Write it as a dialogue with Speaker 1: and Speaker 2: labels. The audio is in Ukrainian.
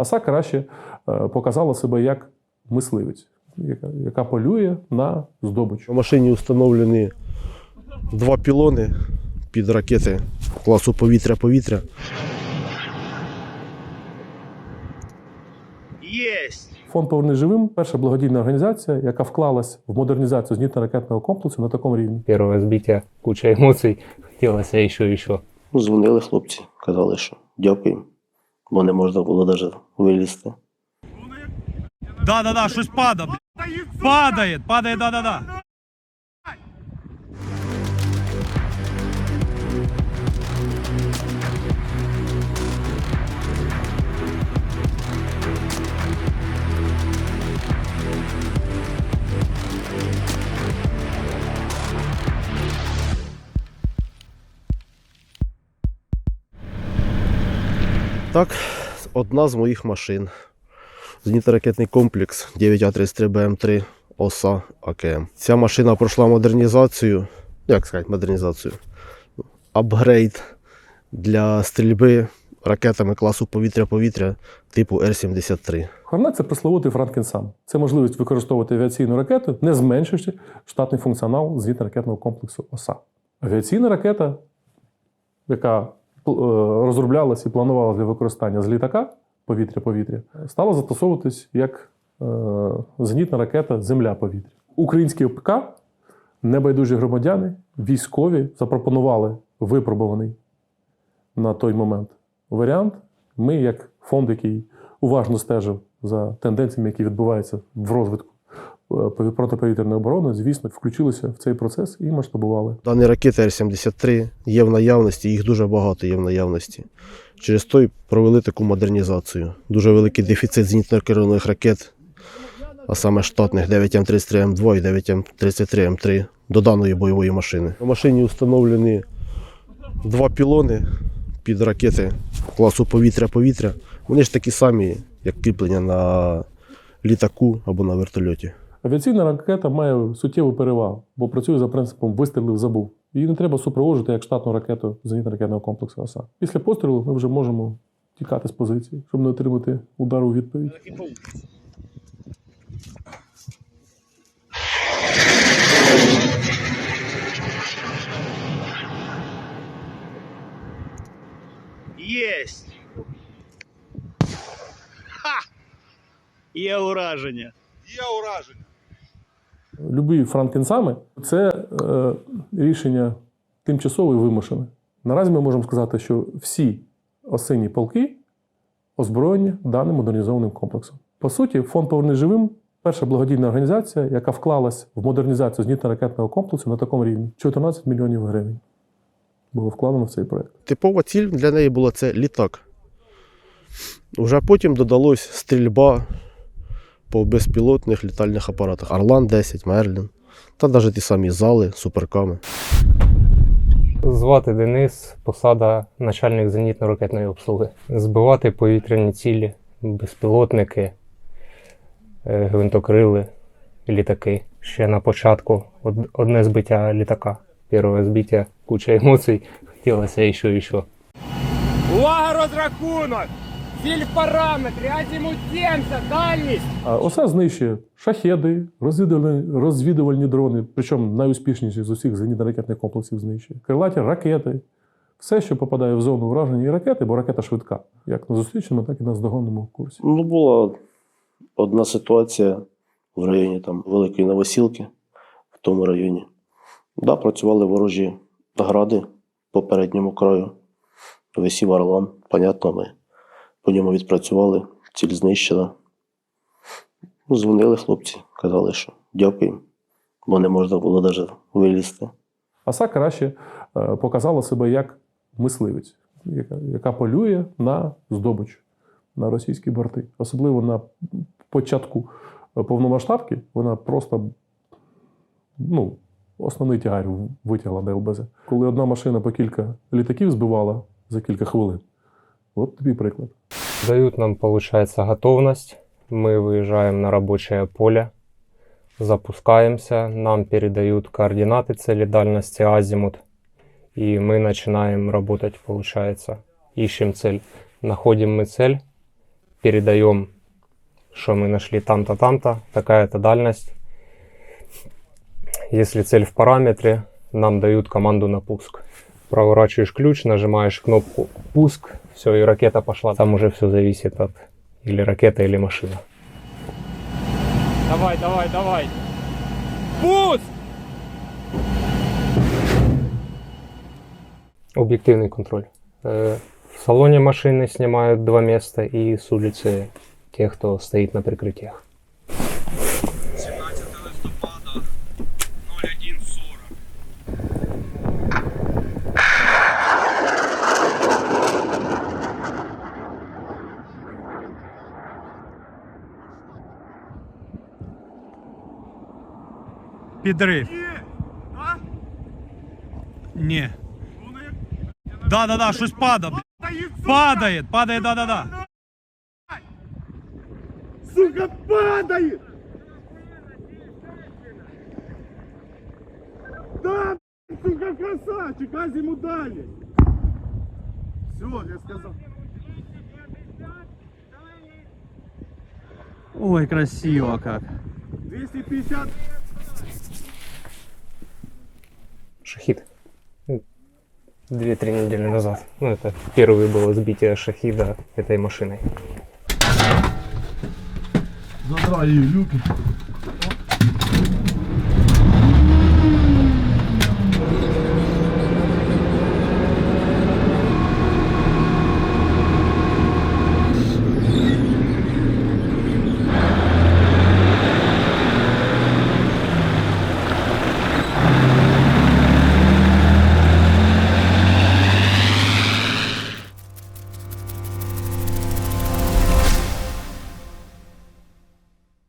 Speaker 1: Оса краще е, показала себе як мисливець, яка, полює на здобич.
Speaker 2: У машині встановлені два пілони під ракети класу повітря-повітря.
Speaker 3: Есть!
Speaker 1: Фонд «Поверни живим перша благодійна організація, яка вклалась в модернізацію зенітно-ракетного комплексу на такому рівні.
Speaker 4: Первое сбитие, куча эмоций. Хотелось еще, еще.
Speaker 5: Ну, дзвонили хлопці, казали, що дякуємо, бо не можна було навіть вилізти.
Speaker 3: Да, да, да, щось падає. Падає, падає, да, да, да.
Speaker 2: Так, одна з моїх машин. Зенітно-ракетний комплекс 9А33БМ3 ОСА АКМ. Ця машина пройшла модернізацію. Як сказати, модернізацію? Апгрейд для стрільби ракетами класу повітря-повітря типу Р-73.
Speaker 1: Хорнет це пресловутий Франкенсам. Це можливість використовувати авіаційну ракету, не зменшивши штатний функціонал зенітно-ракетного комплексу ОСА. Авіаційна ракета, яка розроблялась і планувалася для використання з літака повітря-повітря, стала застосовуватись як е, зенітна ракета Земля-повітря. Українські ОПК, небайдужі громадяни, військові запропонували випробуваний на той момент варіант. Ми, як фонд, який уважно стежив за тенденціями, які відбуваються в розвитку е, протиповітряної оборони, звісно, включилися в цей процес і масштабували.
Speaker 2: Дані ракети Р-73 є в наявності, їх дуже багато є в наявності. Через то й провели таку модернізацію. Дуже великий дефіцит зенітно-керованих ракет, а саме штатних 9М33М2 і 9М33М3 до даної бойової машини. У машині встановлені два пілони під ракети класу повітря-повітря. Вони ж такі самі, як кріплення на літаку або на вертольоті.
Speaker 1: Авіаційна ракета має суттєву перевагу, бо працює за принципом вистрілив забув. Її не треба супроводжувати як штатну ракету зенітно-ракетного комплексу ОСА. Після пострілу ми вже можемо тікати з позиції, щоб не отримати удар у відповідь.
Speaker 3: Есть! Ха! Є ураження. Є ураження.
Speaker 1: Любі франкенсами це е, рішення тимчасове і вимушене. Наразі ми можемо сказати, що всі осинні полки озброєні даним модернізованим комплексом. По суті, фонд «Поверни живим перша благодійна організація, яка вклалась в модернізацію зенітно-ракетного комплексу на такому рівні. 14 мільйонів гривень було вкладено в цей проект.
Speaker 2: Типова ціль для неї була це літак. Вже потім додалось стрільба по безпілотних літальних апаратах. Орлан 10, Мерлін. Та навіть ті самі зали, суперками.
Speaker 4: Звати Денис, посада начальник зенітно-ракетної обслуги. Збивати повітряні цілі, безпілотники, е, гвинтокрили, літаки. Ще на початку одне збиття літака. Перше збиття, куча емоцій. Хотілося ще, ще.
Speaker 6: Увага, розрахунок! Ціль в параметрі, азімут 70, дальність!
Speaker 1: А ОСА знищує шахеди, розвідувальні, розвідувальні дрони, причому найуспішніші з усіх зенітно-ракетних комплексів знищує, крилаті ракети, все, що попадає в зону враження і ракети, бо ракета швидка, як на зустрічному, так і на здогонному курсі.
Speaker 5: Ну, була одна ситуація в районі там Великої Новосілки, в тому районі. Да, працювали ворожі гради по передньому краю. Висів Орлан, понятно, ми по ньому відпрацювали, ціль знищена. Ну, дзвонили хлопці, казали, що дякуємо, бо не можна було навіть вилізти.
Speaker 1: Оса краще е, показала себе як мисливець, яка, яка полює на здобич на російські борти. Особливо на початку е, повномасштабки вона просто ну, основний тягар витягла на ЛБЗ. Коли одна машина по кілька літаків збивала за кілька хвилин. От тобі приклад.
Speaker 4: Дают нам, получается, готовность. Мы выезжаем на рабочее поле, запускаемся, нам передают координаты цели дальности азимут, и мы начинаем работать, получается. Ищем цель. Находим мы цель, передаем, что мы нашли там-то, там-то, такая-то дальность. Если цель в параметре, нам дают команду на пуск. Проворачиваешь ключ, нажимаешь кнопку пуск, все, и ракета пошла. Там уже все зависит от или ракета, или машина.
Speaker 6: Давай, давай, давай. Пуск!
Speaker 4: Объективный контроль. Э, В салоне машины снимают два места и с улицы тех, кто стоит на прикрытиях.
Speaker 3: Підрив. Ні. Да, да, да, щось падає. Падає, падає, да, да, да.
Speaker 6: Сука, падает! Да, сука, красавчик, а ему дали. Все, я сказал.
Speaker 3: Ой, красиво как.
Speaker 6: 250
Speaker 4: Шахид. Ну, Две-три недели назад. Ну, это первое было сбитие шахида этой машиной.